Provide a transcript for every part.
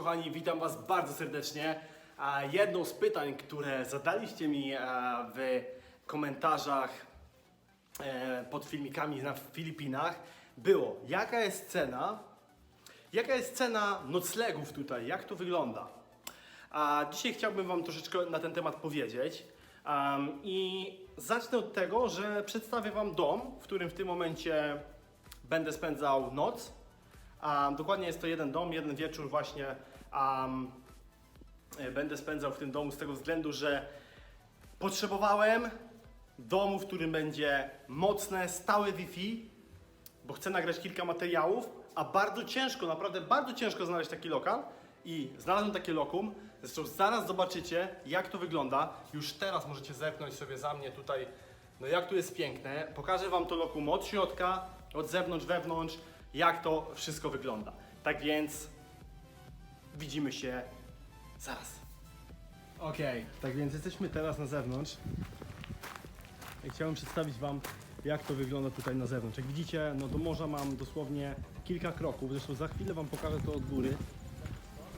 Kochani, witam Was bardzo serdecznie. Jedną z pytań, które zadaliście mi e, w komentarzach e, pod filmikami na Filipinach było, jaka jest cena, jaka jest cena noclegów tutaj, jak to wygląda. A dzisiaj chciałbym Wam troszeczkę na ten temat powiedzieć. I zacznę od tego, że przedstawię Wam dom, w którym w tym momencie będę spędzał noc. Um, dokładnie jest to jeden dom, jeden wieczór właśnie um, będę spędzał w tym domu z tego względu, że potrzebowałem domu, w którym będzie mocne, stałe Wi-Fi, bo chcę nagrać kilka materiałów, a bardzo ciężko, naprawdę bardzo ciężko znaleźć taki lokal i znalazłem takie lokum. Zresztą zaraz zobaczycie, jak to wygląda. Już teraz możecie zerknąć sobie za mnie tutaj, no jak tu jest piękne. Pokażę Wam to lokum od środka, od zewnątrz, wewnątrz, jak to wszystko wygląda. Tak więc widzimy się zaraz. Okej, tak więc jesteśmy teraz na zewnątrz. I chciałem przedstawić Wam, jak to wygląda tutaj na zewnątrz. Jak widzicie, no do morza mam dosłownie kilka kroków. Zresztą za chwilę Wam pokażę to od góry.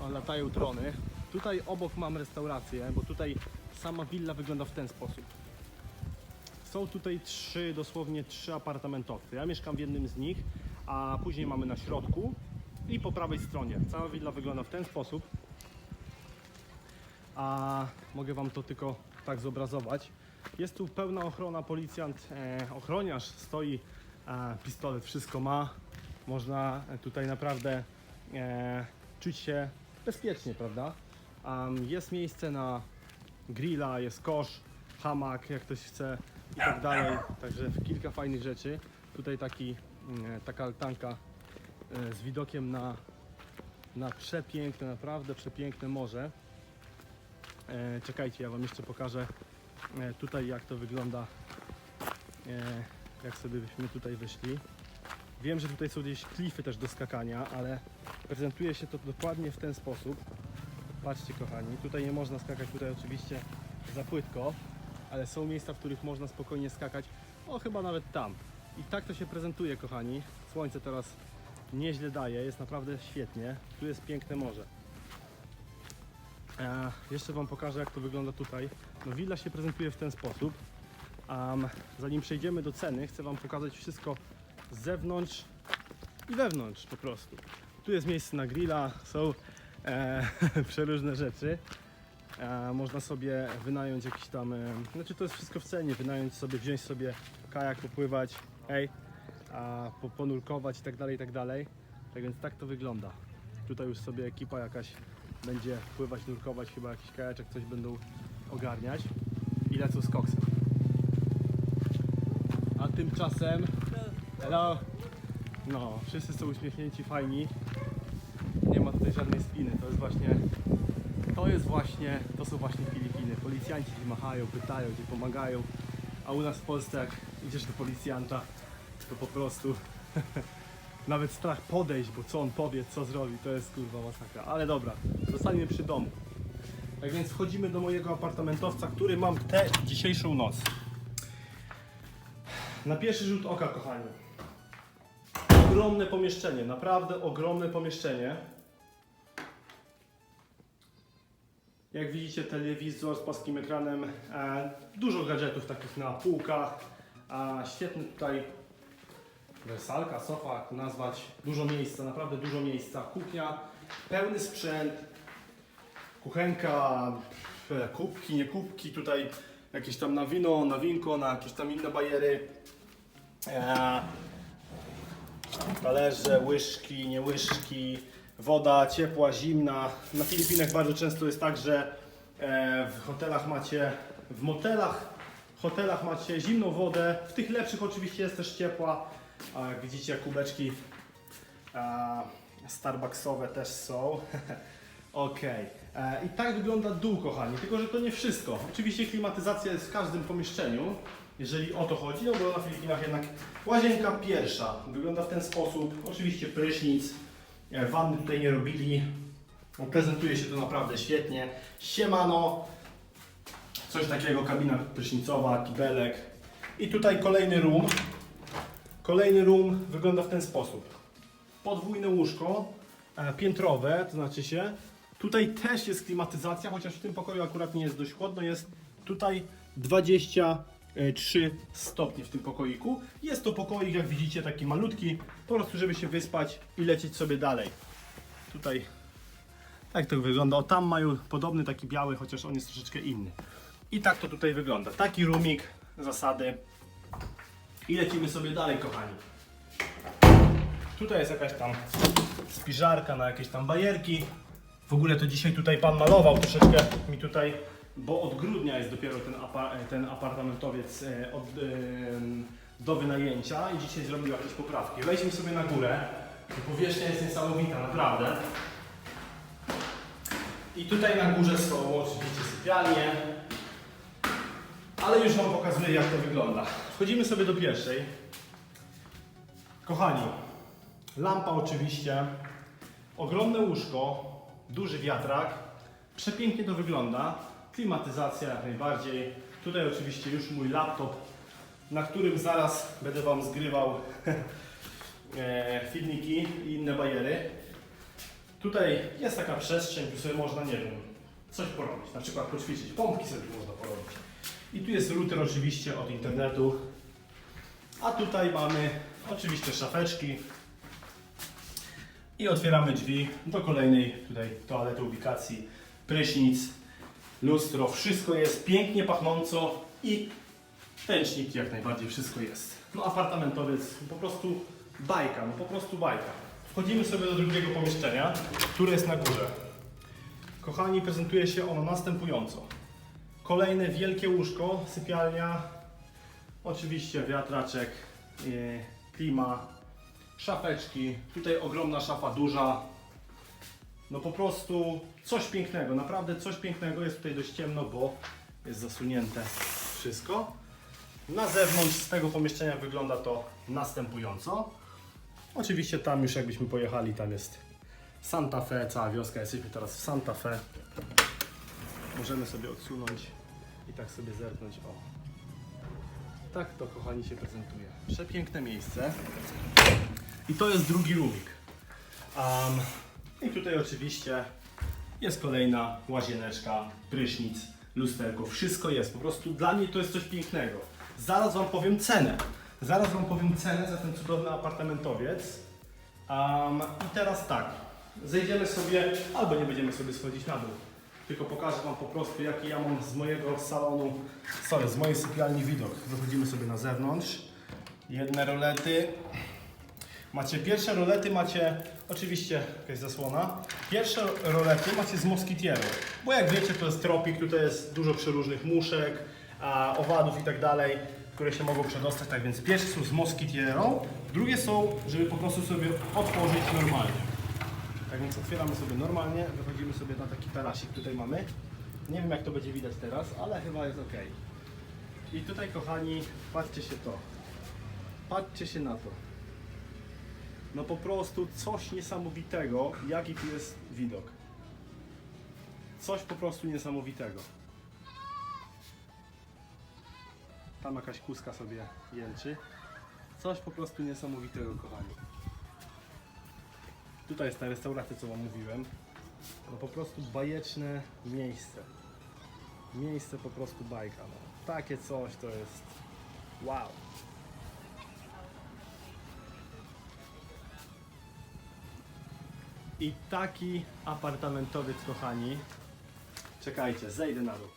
O, latają trony. Tutaj obok mam restaurację, bo tutaj sama willa wygląda w ten sposób. Są tutaj trzy, dosłownie trzy apartamentowce. Ja mieszkam w jednym z nich, a później mamy na środku i po prawej stronie. Cała willa wygląda w ten sposób. A mogę Wam to tylko tak zobrazować. Jest tu pełna ochrona, policjant, e, ochroniarz stoi, e, pistolet, wszystko ma. Można tutaj naprawdę e, czuć się bezpiecznie, prawda? Am, jest miejsce na grilla, jest kosz, hamak, jak ktoś chce i tak dalej. Także kilka fajnych rzeczy. Tutaj taki, taka altanka e, z widokiem na, na przepiękne, naprawdę przepiękne morze. E, czekajcie, ja Wam jeszcze pokażę e, tutaj jak to wygląda, e, jak sobie byśmy tutaj wyszli. Wiem, że tutaj są gdzieś klify też do skakania, ale prezentuje się to dokładnie w ten sposób. Patrzcie kochani, tutaj nie można skakać, tutaj oczywiście za płytko, ale są miejsca, w których można spokojnie skakać, o chyba nawet tam. I tak to się prezentuje kochani. Słońce teraz nieźle daje, jest naprawdę świetnie. Tu jest piękne morze. E, jeszcze Wam pokażę jak to wygląda tutaj. No willa się prezentuje w ten sposób. Am, zanim przejdziemy do ceny, chcę Wam pokazać wszystko z zewnątrz i wewnątrz po prostu. Tu jest miejsce na grilla, są e, przeróżne rzeczy. E, można sobie wynająć jakiś tam, e, znaczy to jest wszystko w cenie, wynająć sobie, wziąć sobie kajak, popływać, hej, a, po, ponurkować i tak dalej, i tak dalej. Tak więc tak to wygląda. Tutaj już sobie ekipa jakaś będzie pływać, nurkować, chyba jakiś kajaczek, coś będą ogarniać i lecą z koksem. A tymczasem, hello, no, wszyscy są uśmiechnięci, fajni. Nie ma tutaj żadnej spiny, to jest właśnie, to jest właśnie, to są właśnie Filipiny. Policjanci ci machają, pytają, ci pomagają, a u nas w Polsce jak idziesz do policjanta, to po prostu nawet strach podejść, bo co on powie, co zrobi, to jest kurwa masakra. Ale dobra, zostaniemy przy domu. Tak więc wchodzimy do mojego apartamentowca, który mam tę dzisiejszą noc. Na pierwszy rzut oka, kochani. Ogromne pomieszczenie, naprawdę ogromne pomieszczenie. Jak widzicie, telewizor z płaskim ekranem, e, dużo gadżetów takich na półkach, świetny tutaj wersalka, sofa, jak to nazwać, dużo miejsca, naprawdę dużo miejsca, kuchnia, pełny sprzęt, kuchenka, e, kubki, nie kubki, tutaj jakieś tam na wino, na winko, na jakieś tam inne bajery, e, talerze, łyżki, nie łyżki, woda ciepła, zimna. Na Filipinach bardzo często jest tak, że e, w hotelach macie, w motelach, hotelach macie zimną wodę, w tych lepszych oczywiście jest też ciepła, jak widzicie kubeczki Starbucksowe też są. Okej. E, I tak wygląda dół, kochani. Tylko, że to nie wszystko. Oczywiście klimatyzacja jest w każdym pomieszczeniu, jeżeli o to chodzi, no bo na Filipinach jednak łazienka pierwsza wygląda w ten sposób. Oczywiście prysznic, wanny tutaj nie robili. No, Prezentuje się to naprawdę świetnie. Siemano. Coś takiego, kabina prysznicowa, kibelek. I tutaj kolejny room. Kolejny room wygląda w ten sposób. Podwójne łóżko, e, piętrowe, to znaczy się. Tutaj też jest klimatyzacja, chociaż w tym pokoju akurat nie jest dość chłodno. Jest tutaj 23 stopnie w tym pokoiku. Jest to pokoik, jak widzicie, taki malutki, po prostu żeby się wyspać i lecieć sobie dalej. Tutaj tak to wygląda. O tam mają podobny taki biały, chociaż on jest troszeczkę inny. I tak to tutaj wygląda. Taki roomik, zasady. I lecimy sobie dalej, kochani. Tutaj jest jakaś tam spiżarka na jakieś tam bajerki. W ogóle to dzisiaj tutaj pan malował troszeczkę mi tutaj, bo od grudnia jest dopiero ten, apa, ten apartamentowiec e, od, em, do wynajęcia i dzisiaj zrobił jakieś poprawki. Wejdźmy sobie na górę. Powierzchnia jest niesamowita, naprawdę. I tutaj na górze są oczywiście sypialnie, ale już Wam pokazuję jak to wygląda. Wchodzimy sobie do pierwszej. Kochani, lampa oczywiście, ogromne łóżko, duży wiatrak, przepięknie to wygląda, klimatyzacja jak najbardziej. Tutaj oczywiście już mój laptop, na którym zaraz będę Wam zgrywał e, filmiki i inne bajery. Tutaj jest taka przestrzeń, tu sobie można, nie wiem, coś porobić, na przykład poćwiczyć, pompki sobie można porobić. I tu jest router oczywiście od internetu. A tutaj mamy oczywiście szafeczki. I otwieramy drzwi do kolejnej tutaj toalety ubikacji, prysznic, lustro, wszystko jest pięknie pachnąco i ręczniki jak najbardziej, wszystko jest. No apartamentowiec, po prostu bajka, no po prostu bajka. Wchodzimy sobie do drugiego pomieszczenia, które jest na górze. Kochani, prezentuje się ono następująco. Kolejne wielkie łóżko, sypialnia, oczywiście wiatraczek, yy, klima, szafeczki, tutaj ogromna szafa duża. No po prostu coś pięknego, naprawdę coś pięknego. Jest tutaj dość ciemno, bo jest zasunięte wszystko. Na zewnątrz z tego pomieszczenia wygląda to następująco. Oczywiście tam już jakbyśmy pojechali, tam jest Santa Fe, cała wioska, jesteśmy teraz w Santa Fe. Możemy sobie odsunąć i tak sobie zerknąć. O. Tak to kochani się prezentuje. Przepiękne miejsce. I to jest drugi roomik. Um, I tutaj oczywiście jest kolejna łazieneczka, prysznic, lusterko. Wszystko jest. Po prostu dla mnie to jest coś pięknego. Zaraz Wam powiem cenę. Zaraz Wam powiem cenę za ten cudowny apartamentowiec. Um, I teraz tak. Zejdziemy sobie, albo nie będziemy sobie schodzić na dół. Tylko pokażę Wam po prostu, jaki ja mam z mojego salonu, sorry, z mojej sypialni widok. Wychodzimy sobie na zewnątrz. Jedne rolety. Macie pierwsze rolety, macie oczywiście jakaś zasłona. Pierwsze rolety macie z moskitieru, bo jak wiecie to jest tropik, tutaj jest dużo przeróżnych muszek, owadów i tak dalej, które się mogą przedostać. Tak więc pierwsze są z moskitierą, drugie są, żeby po prostu sobie otworzyć normalnie. Tak więc otwieramy sobie normalnie, wychodzimy sobie na taki tarasik tutaj mamy. Nie wiem jak to będzie widać teraz, ale chyba jest ok. I tutaj kochani, patrzcie się to. Patrzcie się na to. No po prostu coś niesamowitego, jaki tu jest widok. Coś po prostu niesamowitego. Tam jakaś kuska sobie jęczy. Coś po prostu niesamowitego, kochani. Tutaj jest ta restauracja, co wam mówiłem. No po prostu bajeczne miejsce. Miejsce po prostu bajka. No. Takie coś to jest wow. I taki apartamentowiec, kochani. Czekajcie, zejdę na dół.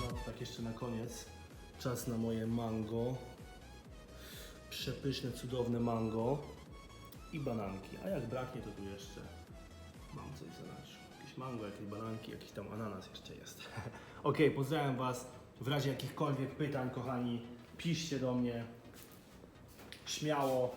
No, tak jeszcze na koniec. Czas na moje mango. Przepyszne, cudowne mango. I bananki. A jak braknie, to tu jeszcze mam coś w zanadrzu. Jakieś mango, jakieś bananki, jakiś tam ananas jeszcze jest. ok, pozdrawiam Was. W razie jakichkolwiek pytań, kochani, piszcie do mnie. Śmiało.